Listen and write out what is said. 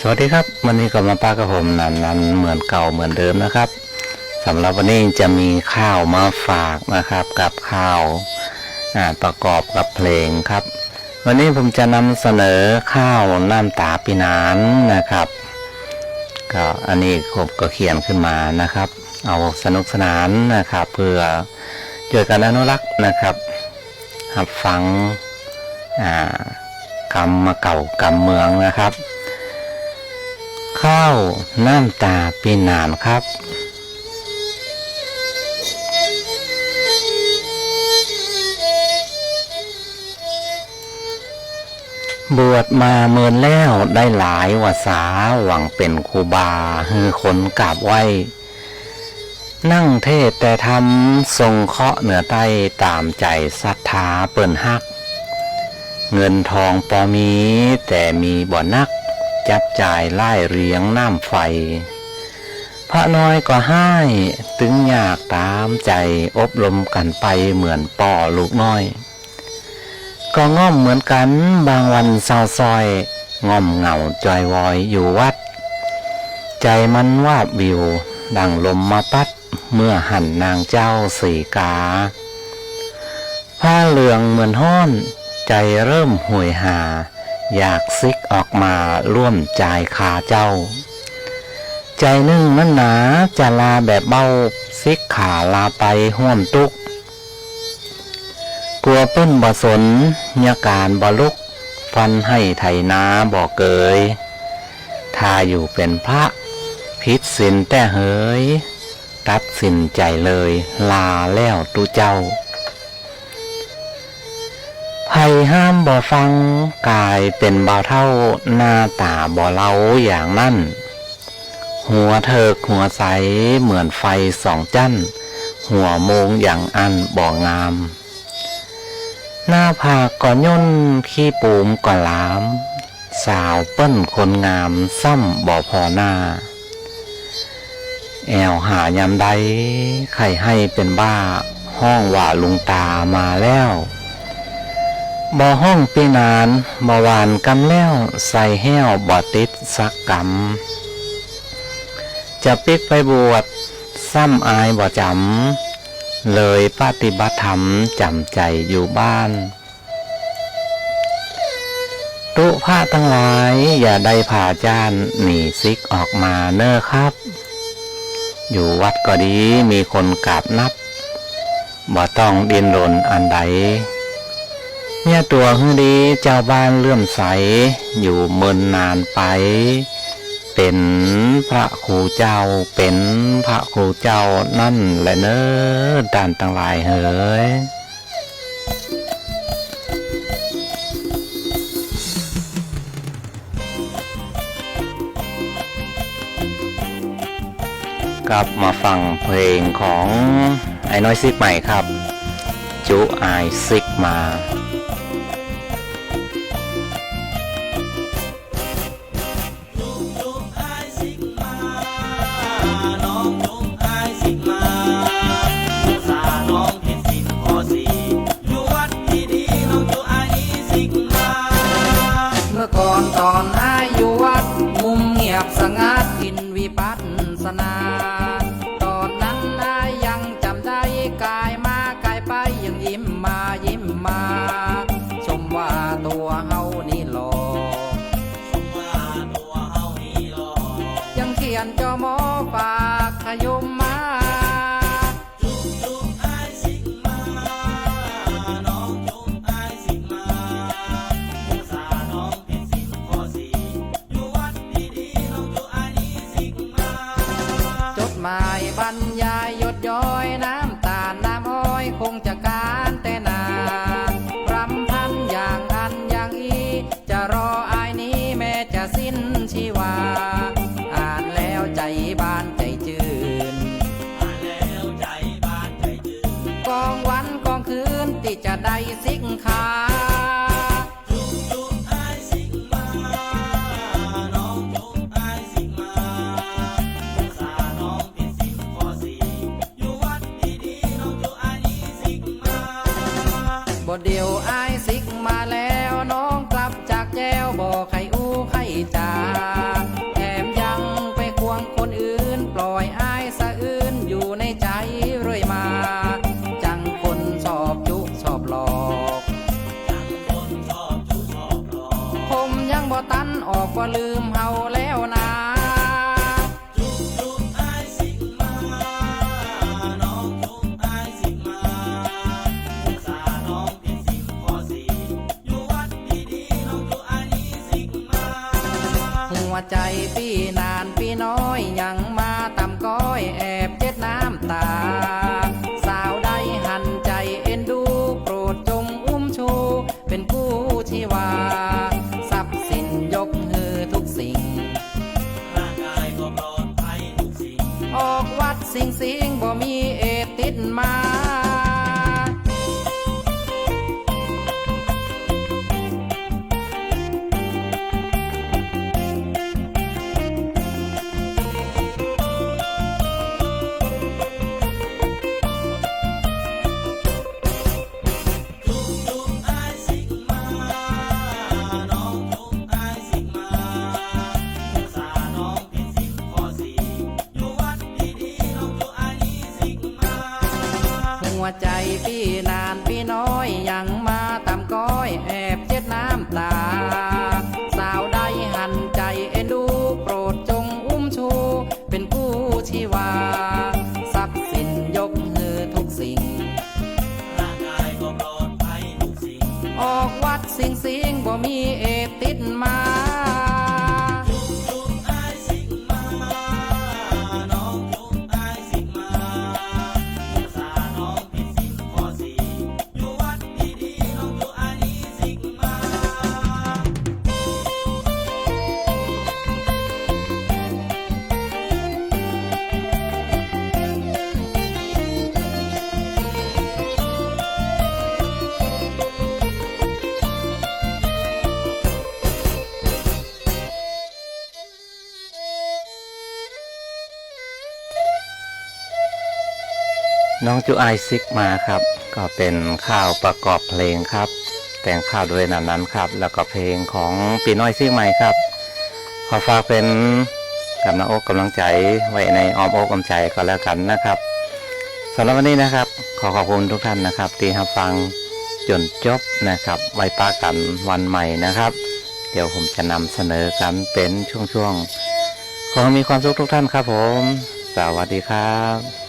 สวัสดีครับ วันนี้ก็มาป้ากับผมนันนันเหมือนเก่าเหมือนเดิมนะครับสำหรับวันนี้จะมีข้าวมาฝากนะครับ กับข้าวประกอบกับเพลงครับ วันนี้ผมจะนำเสนอข้าวน้ำตาปีนานนะครับก็อันนี้ผมก็เขียนขึ้นมานะครับ เอาสนุกสนานนะครับ เพื่อช่วยกันอนุรักษ์นะครับหับฟังกรรมมาเก่ากรรมเมืองนะครับ ข้าวน้ำตาปีนานครับบวชมาเมินแล้วได้หลายวาสาหวังเป็นครูบาฮือคนกราบไหวนั่งเทศแต่ทำทรงเคาะเหนือใต้ตามใจศรัทธาเปิ่นฮัก เงินทองปอมีแต่มีบ่อนัก จับจ่ายไล่เรียงน้ำไฟ พระน้อยก็ให้ตึงอยากตามใจอบรมกันไปเหมือนป่อลูกน้อย ก็ง่อมเหมือนกันบางวันเศร้าซอยง่อมเหงาจอยวอยอยู่วัด ใจมันวาบวิว ดังลมมาปัดเมื่อหันนางเจ้าสีกา ผ้าเหลืองเหมือนห้อน ใจเริ่มห่วยหา อยากซิกออกมาร่วมใจายคาเจ้า ใจนึ่งนั้นหนาจะลาแบบเบ้าซิกขาลาไปห่วมตุก กลัวเปิ้นบ่สนยาการบ่ลุก ฟันให้ไถนาบ่เกยถ้าอยู่เป็นพระพิษสินแต่เฮยตัดสินใจเลยลาแล้วตุเจ้า ภัยห้ามบ่ฟัง กายเป็นบ่าเท่าหน้าตาบ่เล่าอย่างนั่น หัวเถิกหัวใสเหมือนไฟสองจั้น หัวโมงอย่างอันบ่งาม หน้าผากก่อนย่นขี้ปูมก่อนลาม สาวเปิ้นคนงามซ้ำบ่พอหน้า แอวหายามใดใครให้เป็นบ้า ห้องว่าลุงตามาแล้ว บ่ห้องปีนานบ่หวานกำแล้วใส่แห้วบ่ติดสักกำจะปิกไปบวชซ้ำอายบ่จำเลยปฏิบัติธรรมจำใจอยู่บ้าน ตุพระทั้งหลายอย่าได้ผ่าจานหนีซิกออกมาเน้อครับ อยู่วัดก็ดีมีคนกราบนับบ่ต้องดินรนอันใด เนี่ยตัวฮือดีเจ้าบ้านเลื่อมใส อยู่เมินนานไป เป็นพระครูเจ้า เป็นพระครูเจ้านั่นแหละเนอด่านตั้งหลายเฮ้ยกลับมาฟังเพลงของไอ้น้อยซิกใหม่ครับ จุไอซิกมา ที่จะได้สิ่งขาจุ๊บจุ๊บไอซิกมา น้องจุ๊บไอซิกมาศึกษาน้องเป็นสิ่งพอสีอยู่วัดที่ดีน้องจุ๊บไอซิกมาบทเดียวอายสิกมา องจุกอายนี้สิมาหัวใจพี่นานพี่น้อยยัง นานพี่น้อยยังมาตามก้อยแอบเจ็ดน้ำตา สาวใดหันใจเอ็นดูโปรดจงอุ้มชู เป็นกู้ชีวาทรัพย์สินยกมือทุกสิ่ง ร่างกายก็ปลอดภัยทุกสิ่ง ออกวัดสิงสิงบ่มีเอ น้องจูไอซิกมาครับ ก็เป็นข้าวประกอบเพลงครับ แต่งข้าวโดยนันนั้นครับ แล้วก็เพลงของปีน้อยซิกใหม่ครับ ขอฝากเป็นกำลังอกกำลังใจไว้ในอ้อมอกอ้อมใจก็แล้วกันนะครับสำหรับวันนี้นะครับ ขอขอบคุณทุกท่านนะครับที่รับฟังจนจบนะครับ ไว้ป้ากันวันใหม่นะครับ เดี๋ยวผมจะนำเสนอกันเป็นช่วงๆขอให้มีความสุขทุกท่านครับผม สวัสดีครับ